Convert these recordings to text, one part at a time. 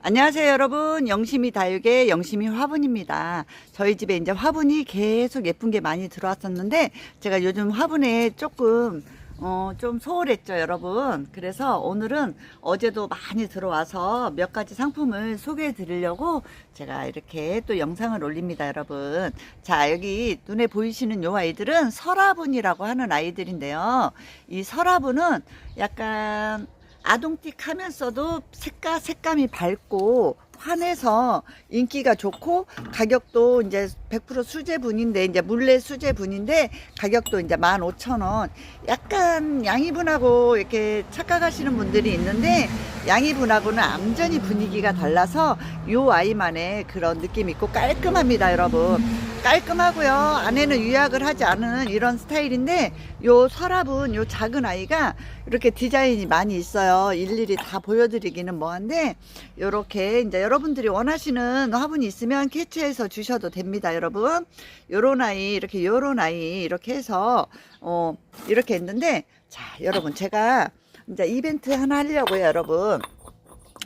안녕하세요 여러분. 영심이 다육의 영심이 화분입니다. 저희 집에 이제 화분이 계속 예쁜 게 많이 들어왔었는데 제가 요즘 화분에 조금 어, 좀 소홀했죠 여러분. 그래서 오늘은 어제도 많이 들어와서 몇 가지 상품을 소개해 드리려고 제가 이렇게 또 영상을 올립니다 여러분. 자 여기 눈에 보이시는 요 아이들은 설화분이라고 하는 아이들인데요. 이 설화분은 약간 아동틱 하면서도 색깔, 색감이 밝고 환해서 인기가 좋고 가격도 이제 100% 수제분인데 이제 물레 수제분인데 가격도 이제 15,000원. 약간 양이분하고 이렇게 착각하시는 분들이 있는데 양이분하고는 암전히 분위기가 달라서 요 아이만의 그런 느낌이 있고 깔끔합니다, 여러분. 깔끔하고요. 안에는 유약을 하지 않은 이런 스타일인데 요 서랍은 요 작은 아이가 이렇게 디자인이 많이 있어요. 일일이 다 보여드리기는 뭐한데 요렇게 이제 여러분들이 원하시는 화분이 있으면 캐치해서 주셔도 됩니다, 여러분. 요런 아이 이렇게 요런 아이 이렇게 해서 어 이렇게 했는데 자, 여러분 제가 이제 이벤트 하나 하려고요, 여러분.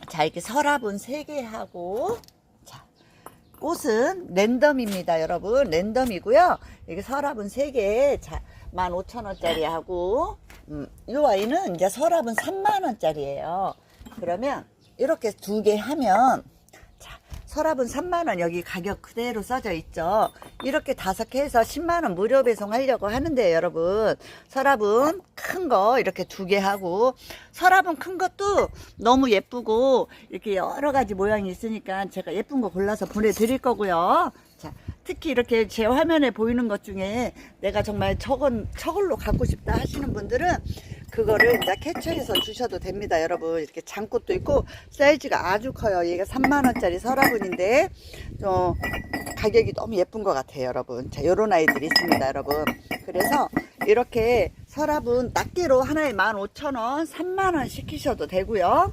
자, 이렇게 서랍은 3개 하고 자, 꽃은 랜덤입니다, 여러분. 랜덤이고요. 이게 서랍은 3개. 자, 15,000원짜리 하고 음, 이 아이는 이제 서랍은 3만원짜리예요. 그러면 이렇게 두 개 하면 자, 서랍은 3만원 여기 가격 그대로 써져 있죠. 이렇게 다섯 개 해서 10만원 무료 배송하려고 하는데 여러분 서랍은 큰 거 이렇게 두 개 하고 서랍은 큰 것도 너무 예쁘고 이렇게 여러 가지 모양이 있으니까 제가 예쁜 거 골라서 보내드릴 거고요. 자, 특히 이렇게 제 화면에 보이는 것 중에 내가 정말 저건 저걸로 갖고 싶다 하시는 분들은 그거를 이제 캡처해서 주셔도 됩니다, 여러분. 이렇게 장꽃도 있고 사이즈가 아주 커요. 얘가 3만 원짜리 서라분인데 좀 가격이 너무 예쁜 것 같아요, 여러분. 자, 요런 아이들이 있습니다, 여러분. 그래서 이렇게 서랍은 낱개로 하나에 15,000원, 3만 원 시키셔도 되고요.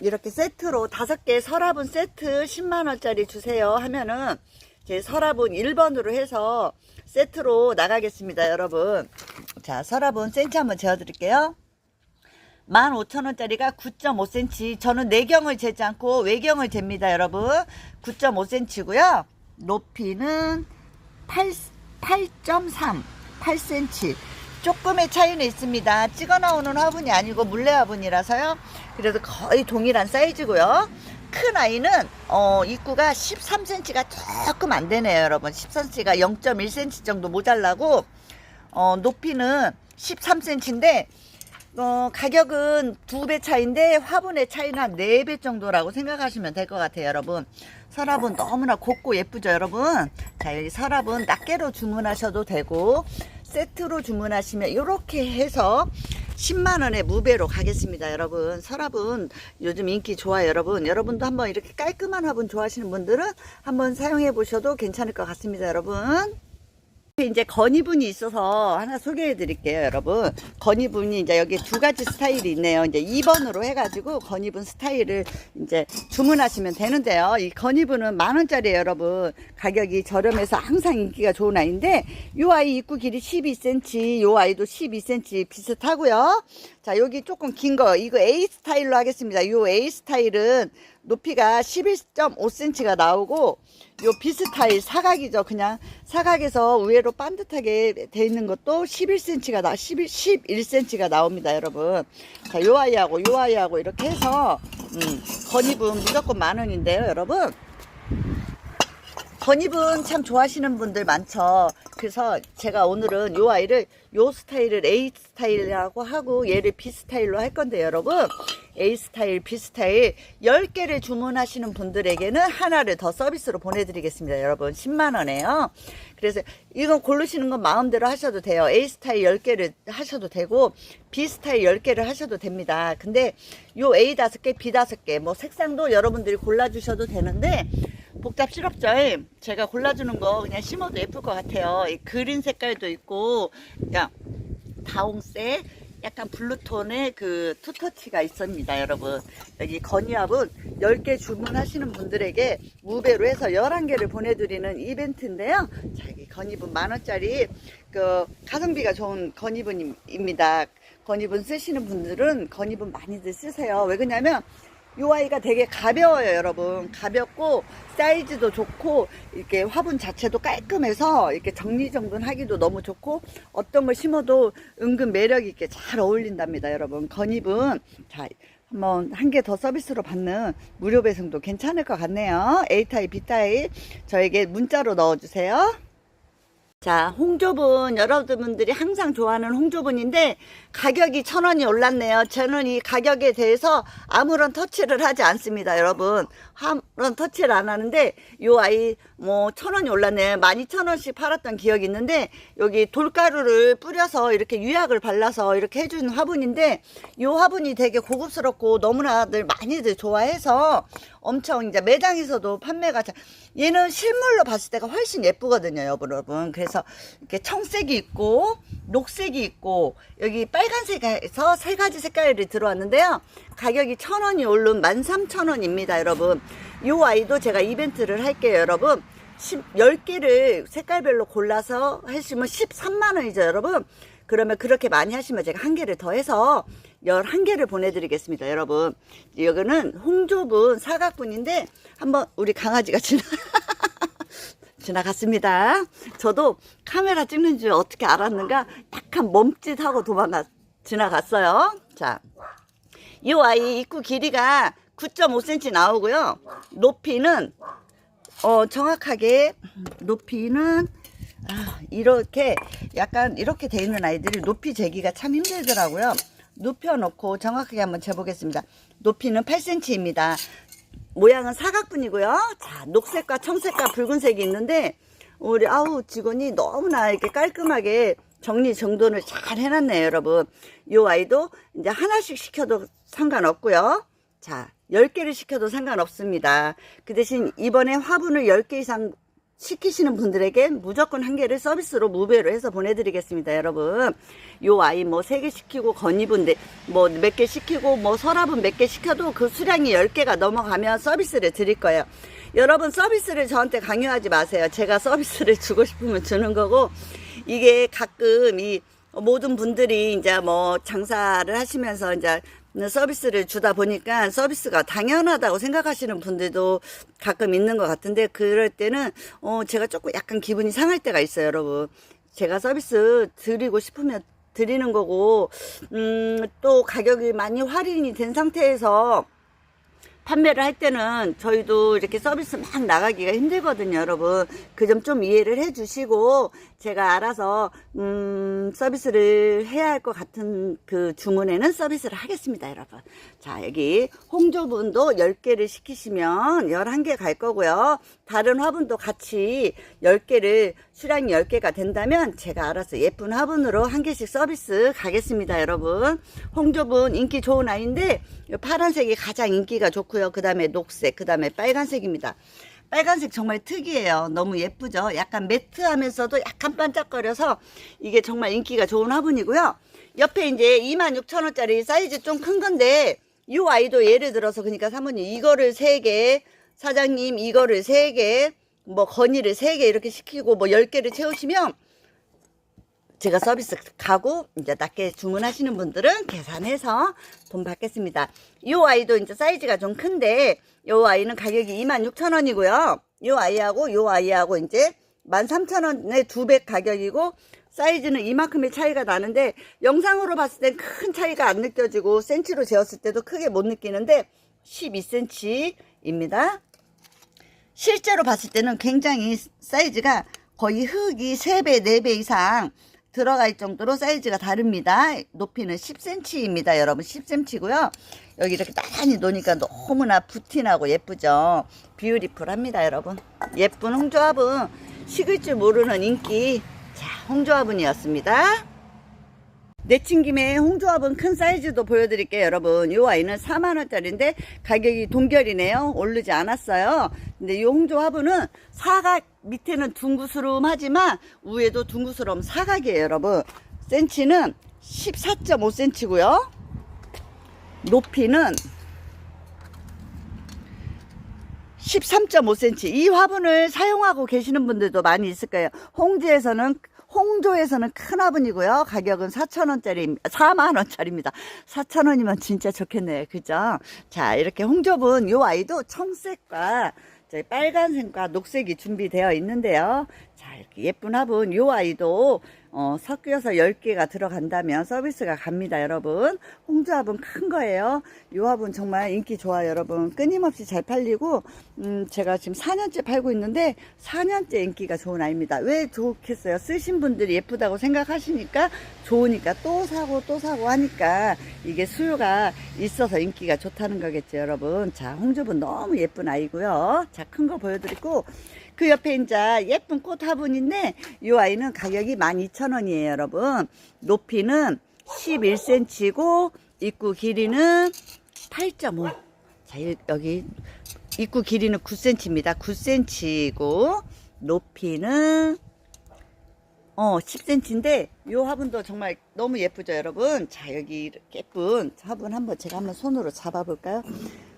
이렇게 세트로 다섯 개 서랍은 세트 10만 원짜리 주세요 하면은 제 서랍은 1번으로 해서 세트로 나가겠습니다, 여러분. 자, 서랍은 센치 한번 재어 드릴게요. 15,000원짜리가 9.5cm. 저는 내경을 재지 않고 외경을 잽니다, 여러분. 9.5cm고요. 높이는 8, 8.3, 8cm. 조금의 차이는 있습니다. 찍어 나오는 화분이 아니고 물레 화분이라서요. 그래서 거의 동일한 사이즈고요. 큰 아이는 어, 입구가 13cm가 조금 안 되네요, 여러분. 13cm가 0.1cm 정도 모자라고 어, 높이는 13cm인데 어, 가격은 두 배 차인데 화분의 차이는 한 네 배 정도라고 생각하시면 될 것 같아요, 여러분. 서랍은 너무나 곱고 예쁘죠, 여러분. 자, 여기 서랍은 낱개로 주문하셔도 되고 세트로 주문하시면 이렇게 해서 10만원에 무배로 가겠습니다, 여러분. 서랍은 요즘 인기 좋아요, 여러분. 여러분도 한번 이렇게 깔끔한 화분 좋아하시는 분들은 한번 사용해 보셔도 괜찮을 것 같습니다, 여러분. 이제 건이분이 있어서 하나 소개해 드릴게요, 여러분. 건이분이 이제 여기 두 가지 스타일이 있네요. 이제 2번으로 해가지고 건이분 스타일을 이제 주문하시면 되는데요. 이 건이분은 만 원짜리예요, 여러분. 가격이 저렴해서 항상 인기가 좋은 아이인데, 이 아이 입구 길이 12cm, 이 아이도 12cm 비슷하고요. 자, 여기 조금 긴 거, 이거 A 스타일로 하겠습니다. 이 A 스타일은 높이가 11.5cm가 나오고, 요 비스타일 사각이죠. 그냥 사각에서 우회로 반듯하게 돼 있는 것도 11cm가 나, 11, 11cm가 나옵니다, 여러분. 자, 요 아이하고 요 아이하고 이렇게 해서, 음, 건입은 무조건 만 원인데요, 여러분. 건입은 참 좋아하시는 분들 많죠. 그래서 제가 오늘은 요 아이를 요 스타일을 A 스타일이라고 하고 얘를 B 스타일로 할 건데 여러분 A 스타일, B 스타일 10개를 주문하시는 분들에게는 하나를 더 서비스로 보내드리겠습니다. 여러분 10만원에요. 그래서 이건 고르시는 건 마음대로 하셔도 돼요. A 스타일 10개를 하셔도 되고 B 스타일 10개를 하셔도 됩니다. 근데 요 A 5개, B 5개 뭐 색상도 여러분들이 골라주셔도 되는데 복잡스럽죠? 제가 골라주는 거 그냥 심어도 예쁠 것 같아요. 이 그린 색깔도 있고, 그냥 다홍색, 약간 블루톤의 그 투터치가 있습니다, 여러분. 여기 건이합은 10개 주문하시는 분들에게 무배로 해서 11개를 보내드리는 이벤트인데요. 자, 여기 건이분 만원짜리 그 가성비가 좋은 건이분입니다. 건이분 쓰시는 분들은 건이분 많이들 쓰세요. 왜 그러냐면 이 아이가 되게 가벼워요, 여러분. 가볍고 사이즈도 좋고 이렇게 화분 자체도 깔끔해서 이렇게 정리정돈하기도 너무 좋고 어떤 걸 심어도 은근 매력 있게 잘 어울린답니다, 여러분. 건입은 자 한번 한 개 더 서비스로 받는 무료 배송도 괜찮을 것 같네요. A 타입, B 타입 저에게 문자로 넣어주세요. 자, 홍조분 여러분들이 항상 좋아하는 홍조분인데 가격이 천 원이 올랐네요. 저는 이 가격에 대해서 아무런 터치를 하지 않습니다, 여러분. 아무런 터치를 안 하는데 요 아이 뭐 천 원이 올랐네. 만 이천 원씩 팔았던 기억이 있는데 여기 돌가루를 뿌려서 이렇게 유약을 발라서 이렇게 해준 화분인데 요 화분이 되게 고급스럽고 너무나들 많이들 좋아해서 엄청 이제 매장에서도 판매가 잘 얘는 실물로 봤을 때가 훨씬 예쁘거든요, 여러분. 그래서 이렇게 청색이 있고 녹색이 있고 여기 빨 간색에서 세 가지 색깔이 들어왔는데요. 가격이 천 원이 오른 만 삼천 원입니다, 여러분. 요 아이도 제가 이벤트를 할게요, 여러분. 10, 10개를 색깔별로 골라서 하시면 13만 원이죠, 여러분. 그러면 그렇게 많이 하시면 제가 한 개를 더 해서 11개를 보내드리겠습니다, 여러분. 여기는 홍조분 사각분인데 한번 우리 강아지가 지나, 지나갔습니다. 저도 카메라 찍는 줄 어떻게 알았는가 약간 멈칫하고 도망가, 지나갔어요. 자, 이 아이 입구 길이가 9.5cm 나오고요. 높이는 어 정확하게 높이는 아, 이렇게 약간 이렇게 돼 있는 아이들이 높이 재기가 참 힘들더라고요. 눕혀놓고 정확하게 한번 재보겠습니다. 높이는 8cm입니다. 모양은 사각분이고요. 자, 녹색과 청색과 붉은색이 있는데 우리 아우 직원이 너무나 이렇게 깔끔하게 정리 정돈을 잘 해놨네요, 여러분. 이 아이도 이제 하나씩 시켜도 상관없고요. 자, 10개를 시켜도 상관없습니다. 그 대신 이번에 화분을 10개 이상 시키시는 분들에게 무조건 한 개를 서비스로 무배로 해서 보내드리겠습니다, 여러분. 요 아이 뭐세 개 시키고 건이분들 뭐몇 개 시키고 뭐 서랍은 몇 개 시켜도 그 수량이 10개가 넘어가면 서비스를 드릴 거예요. 여러분 서비스를 저한테 강요하지 마세요. 제가 서비스를 주고 싶으면 주는 거고 이게 가끔 이 모든 분들이 이제 뭐 장사를 하시면서 이제 서비스를 주다 보니까 서비스가 당연하다고 생각하시는 분들도 가끔 있는 것 같은데 그럴 때는 어 제가 조금 약간 기분이 상할 때가 있어요, 여러분. 제가 서비스 드리고 싶으면 드리는 거고 음 또 가격이 많이 할인이 된 상태에서 판매를 할 때는 저희도 이렇게 서비스 막 나가기가 힘들거든요, 여러분. 그 점 좀 이해를 해 주시고, 제가 알아서, 음, 서비스를 해야 할 것 같은 그 주문에는 서비스를 하겠습니다, 여러분. 자, 여기 홍조분도 10개를 시키시면 11개 갈 거고요. 다른 화분도 같이 10개를, 수량이 10개가 된다면 제가 알아서 예쁜 화분으로 한 개씩 서비스 가겠습니다, 여러분. 홍조분 인기 좋은 아이인데, 이 파란색이 가장 인기가 좋고 요. 그 다음에 녹색, 그 다음에 빨간색입니다. 빨간색 정말 특이해요. 너무 예쁘죠? 약간 매트하면서도 약간 반짝거려서 이게 정말 인기가 좋은 화분이고요. 옆에 이제 26,000원짜리 사이즈 좀 큰 건데 이 아이도 예를 들어서 그러니까 사모님 이거를 3개 사장님 이거를 3개 뭐 건이를 3개 이렇게 시키고 뭐 10개를 채우시면 제가 서비스 가고 이제 낮게 주문하시는 분들은 계산해서 돈 받겠습니다. 이 아이도 이제 사이즈가 좀 큰데 이 아이는 가격이 26,000원이고요. 이 아이하고 이 아이하고 이제 13,000원의 두 배 가격이고 사이즈는 이만큼의 차이가 나는데 영상으로 봤을 땐 큰 차이가 안 느껴지고 센치로 재었을 때도 크게 못 느끼는데 12cm입니다. 실제로 봤을 때는 굉장히 사이즈가 거의 흙이 3배, 4배 이상 들어갈 정도로 사이즈가 다릅니다. 높이는 10cm입니다. 여러분 10cm고요. 여기 이렇게 나란히 놓으니까 너무나 부티나고 예쁘죠. 뷰티풀합니다. 여러분. 예쁜 홍조합은 식을 줄 모르는 인기 자 홍조합은이었습니다. 내친 김에 홍조합은 큰 사이즈도 보여드릴게요 여러분 이 아이는 4만원짜리인데 가격이 동결이네요 오르지 않았어요 근데 이 홍조합은 사각 밑에는 둥그스름하지만 위에도 둥그스러운 사각이에요 여러분 센치는 14.5cm고요 높이는 13.5cm 이 화분을 사용하고 계시는 분들도 많이 있을 거예요 홍지에서는 홍조에서는 큰 화분이고요. 가격은 4,000원짜리, 4만원짜리입니다. 4,000원이면 진짜 좋겠네요. 그죠? 자, 이렇게 홍조분 요 아이도 청색과 빨간색과 녹색이 준비되어 있는데요. 자, 예쁜 화분 요 아이도 어, 섞여서 10개가 들어간다면 서비스가 갑니다, 여러분. 홍조 화분 큰 거예요. 요 화분 정말 인기 좋아요, 여러분. 끊임없이 잘 팔리고, 음, 제가 지금 4년째 팔고 있는데, 4년째 인기가 좋은 아이입니다. 왜 좋겠어요? 쓰신 분들이 예쁘다고 생각하시니까, 좋으니까 또 사고 또 사고 하니까, 이게 수요가 있어서 인기가 좋다는 거겠죠, 여러분. 자, 홍조분 너무 예쁜 아이고요. 자, 큰 거 보여드리고, 그 옆에 이제 예쁜 꽃 화분인데 이 아이는 가격이 12,000원이에요 여러분. 높이는 11cm고 입구 길이는 8.5 자, 이- 여기 입구 길이는 9cm입니다. 9cm고 높이는 어 10cm인데 이 화분도 정말 너무 예쁘죠 여러분? 자 여기 예쁜 화분 한번 제가 한번 손으로 잡아볼까요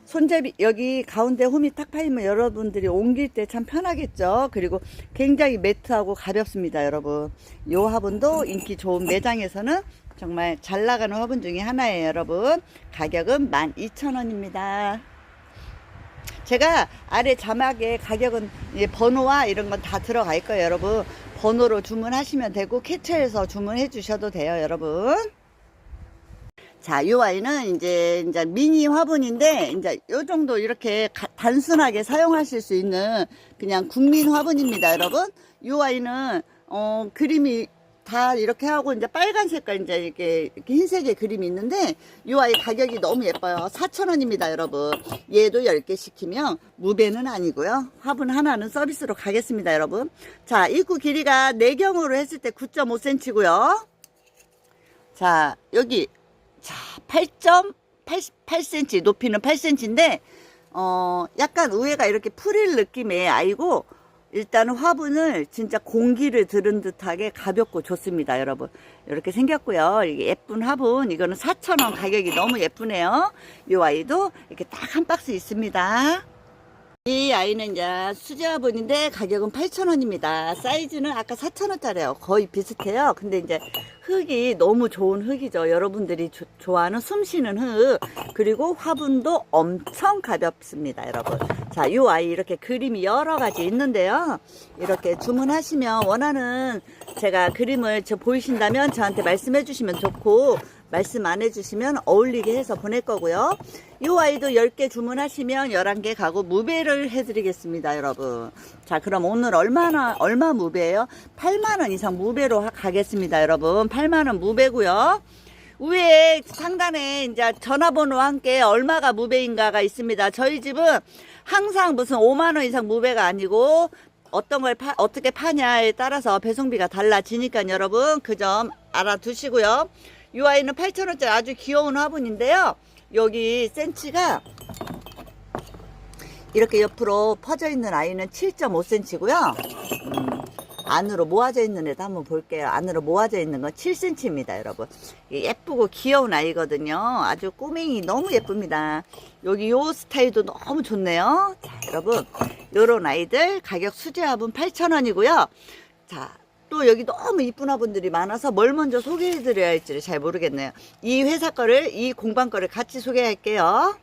손잡이 여기 가운데 홈이 탁 파이면 여러분들이 옮길 때 참 편하겠죠? 그리고 굉장히 매트하고 가볍습니다 여러분. 이 화분도 인기 좋은 매장에서는 정말 잘 나가는 화분 중에 하나예요 여러분. 가격은 12,000원입니다. 제가 아래 자막에 가격은 번호와 이런 건 다 들어가 있고요 여러분. 번호로 주문하시면 되고 캐처해서 주문해 주셔도 돼요 여러분 자, 요 아이는 이제, 이제 미니 화분인데, 이제 요 정도 이렇게 가- 단순하게 사용하실 수 있는 그냥 국민 화분입니다, 여러분. 요 아이는, 어, 그림이 다 이렇게 하고 이제 빨간 색깔 이제 이렇게, 이렇게 흰색의 그림이 있는데, 요 아이 가격이 너무 예뻐요. 4,000원입니다, 여러분. 얘도 10개 시키면 무배는 아니고요. 화분 하나는 서비스로 가겠습니다, 여러분. 자, 입구 길이가 내경으로 했을 때 9.5cm고요. 자, 여기 자, 8.8cm, 높이는 8cm인데, 어, 약간 우회가 이렇게 풀릴 느낌의 아이고, 일단은 화분을 진짜 공기를 들은 듯하게 가볍고 좋습니다, 여러분. 이렇게 생겼고요. 이게 예쁜 화분, 이거는 4,000원 가격이 너무 예쁘네요. 이 아이도 이렇게 딱 한 박스 있습니다. 이 아이는 이제 수제 화분인데 가격은 8,000원입니다. 사이즈는 아까 4,000원짜리예요. 거의 비슷해요. 근데 이제 흙이 너무 좋은 흙이죠. 여러분들이 조- 좋아하는 숨쉬는 흙. 그리고 화분도 엄청 가볍습니다, 여러분. 자, 이 아이 이렇게 그림이 여러 가지 있는데요. 이렇게 주문하시면 원하는 제가 그림을 저 보이신다면 저한테 말씀해 주시면 좋고 말씀 안 해주시면 어울리게 해서 보낼 거고요. 이 아이도 10개 주문하시면 11개 가고 무배를 해드리겠습니다, 여러분. 자, 그럼 오늘 얼마나, 얼마 무배예요? 8만원 이상 무배로 하- 가겠습니다, 여러분. 8만원 무배고요. 위에 상단에 이제 전화번호와 함께 얼마가 무배인가가 있습니다. 저희 집은 항상 무슨 5만원 이상 무배가 아니고 어떤 걸 파, 어떻게 파냐에 따라서 배송비가 달라지니까 여러분 그 점 알아두시고요. 이 아이는 8,000원짜리 아주 귀여운 화분인데요. 여기 센치가 이렇게 옆으로 퍼져 있는 아이는 7.5cm고요. 음, 안으로 모아져 있는 애도 한번 볼게요. 안으로 모아져 있는 건 7cm입니다, 여러분. 예쁘고 귀여운 아이거든요. 아주 꼬맹이 너무 예쁩니다. 여기 요 스타일도 너무 좋네요. 자, 여러분. 요런 아이들 가격 수제화분 8,000원이고요. 자, 또 여기 너무 이쁜 화분들이 많아서 뭘 먼저 소개해 드려야 할지를 잘 모르겠네요. 이 회사 거를, 이 공방 거를 같이 소개할게요.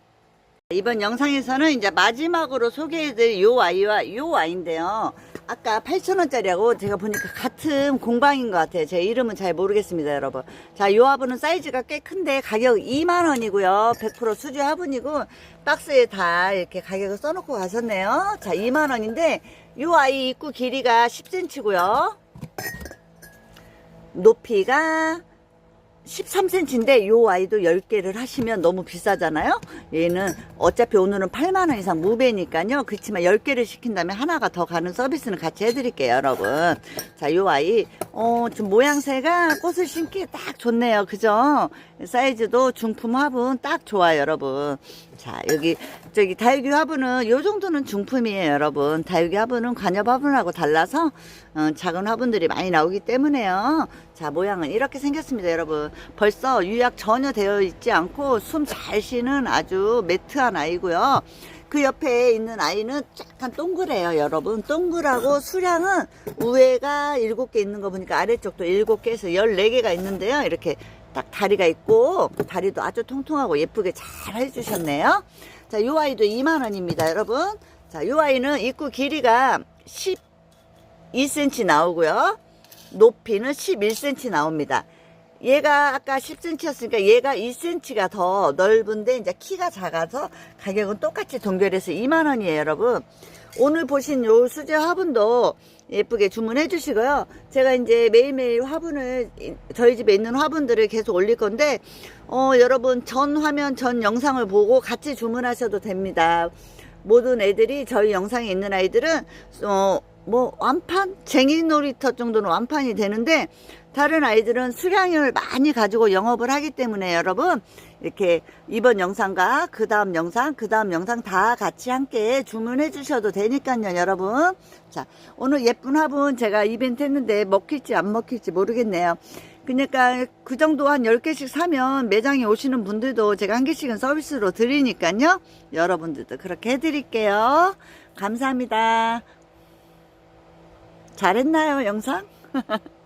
이번 영상에서는 이제 마지막으로 소개해드릴 요 아이와 요 아이인데요. 아까 8,000원짜리하고 제가 보니까 같은 공방인 것 같아요. 제 이름은 잘 모르겠습니다, 여러분. 자, 요 화분은 사이즈가 꽤 큰데 가격 2만원이고요. 100% 수제 화분이고 박스에 다 이렇게 가격을 써놓고 가셨네요. 자, 2만원인데 요 아이 입구 길이가 10cm고요. 높이가 13cm인데 요 아이도 10개를 하시면 너무 비싸잖아요. 얘는 어차피 오늘은 8만원 이상 무배니까요. 그렇지만 10개를 시킨다면 하나가 더 가는 서비스는 같이 해드릴게요, 여러분. 자, 요 아이, 어, 좀 모양새가 꽃을 심기에 딱 좋네요. 그죠? 사이즈도 중품 화분 딱 좋아요, 여러분. 자, 여기, 저기, 다육이 화분은, 요 정도는 중품이에요, 여러분. 다육이 화분은 관엽 화분하고 달라서, 어, 작은 화분들이 많이 나오기 때문에요. 자, 모양은 이렇게 생겼습니다, 여러분. 벌써 유약 전혀 되어 있지 않고, 숨 잘 쉬는 아주 매트한 아이고요. 그 옆에 있는 아이는 약간 동그래요, 여러분. 동그라고 수량은 우에가 7개 있는 거 보니까 아래쪽도 7개에서 14개가 있는데요. 이렇게 딱 다리가 있고 다리도 아주 통통하고 예쁘게 잘 해주셨네요. 자, 요 아이도 2만원입니다, 여러분. 자, 요 아이는 입구 길이가 12cm 나오고요. 높이는 11cm 나옵니다. 얘가 아까 10cm였으니까 얘가 2cm가 더 넓은데 이제 키가 작아서 가격은 똑같이 동결해서 2만원이에요, 여러분. 오늘 보신 요 수제 화분도 예쁘게 주문해 주시고요. 제가 이제 매일매일 화분을 저희 집에 있는 화분들을 계속 올릴 건데 어, 여러분 전 화면 전 영상을 보고 같이 주문하셔도 됩니다. 모든 애들이 저희 영상에 있는 아이들은 어, 뭐 완판 쟁이 놀이터 정도는 완판이 되는데 다른 아이들은 수량을 많이 가지고 영업을 하기 때문에 여러분 이렇게 이번 영상과 그 다음 영상 그 다음 영상 다 같이 함께 주문해 주셔도 되니까요 여러분. 자 오늘 예쁜 화분 제가 이벤트 했는데 먹힐지 안 먹힐지 모르겠네요. 그러니까 그 정도 한 10개씩 사면 매장에 오시는 분들도 제가 한 개씩은 서비스로 드리니까요. 여러분들도 그렇게 해드릴게요. 감사합니다. 잘했나요 영상?